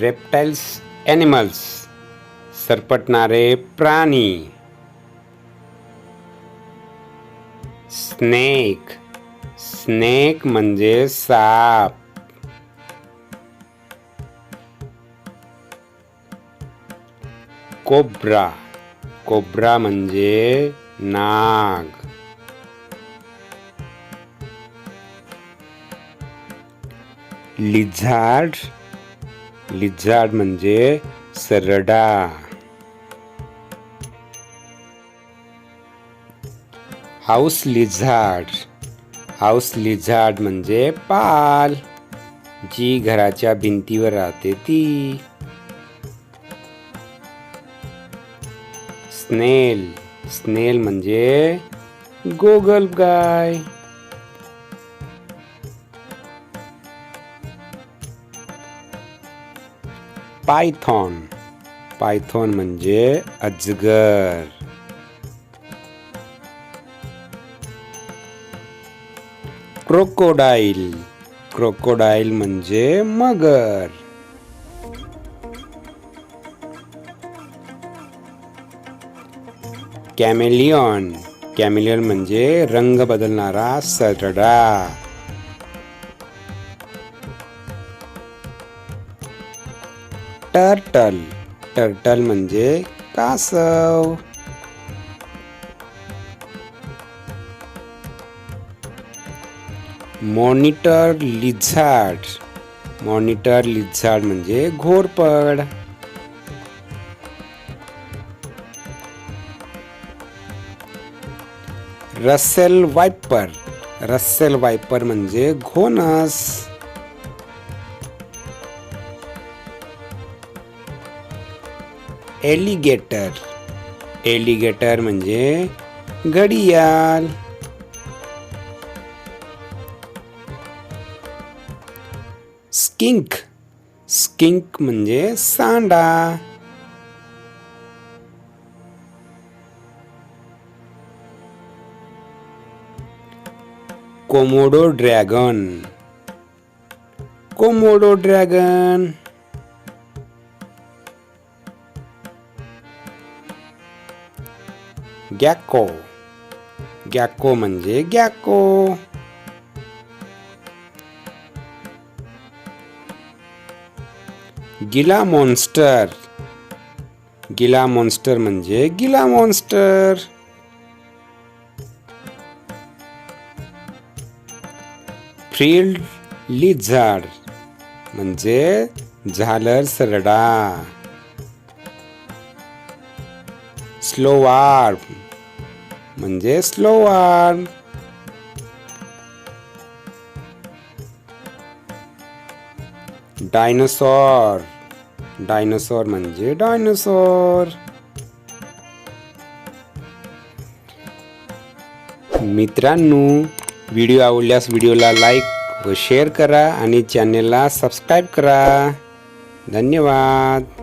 Reptiles animals सरपटणारे प्राणी snake snake म्हणजे साप कोब्रा कोब्रा म्हणजे नाग लिझार्ड लिझार्ड म्हणजे सरडा. House lizard. हाऊस लिझार्ड म्हणजे पाल जी घराच्या भिंतीवर राहते ती. स्नेल. स्नेल म्हणजे गोगल गाय. पायथॉन पायथॉन म्हणजे अजगर। क्रोकोडाईल क्रोकोडाईल म्हणजे मगर। कॅमेलियन। कॅमेलियन म्हणजे रंग बदलणारा सरडा। टर्टल. टर्टल म्हणजे कासव. Monitor lizard. मॉनिटर लिझार्ड म्हणजे घोरपड. Russell viper. रसेल वायपर म्हणजे घोनस. एलिगेटर। एलिगेटर म्हणजे घडियाल। स्किंक। स्किंक म्हणजे सांडा। Komodo dragon. Komodo dragon. Gecko gecko म्हणजे गॅको गिला मॉन्स्टर गिला मॉन्स्टर म्हणजे गिला मॉन्स्टर फ्रील्ड लिझार्ड म्हणजे झालर सरडा। Slow worm. म्हणजे स्लो वार्म. डायनोसॉर. डायनोसॉर म्हणजे डायनोसॉर. मित्रांनो व्हिडिओ आवडल्यास व्हिडिओला लाईक व शेअर करा आणि चॅनेलला सबस्क्राईब करा. धन्यवाद.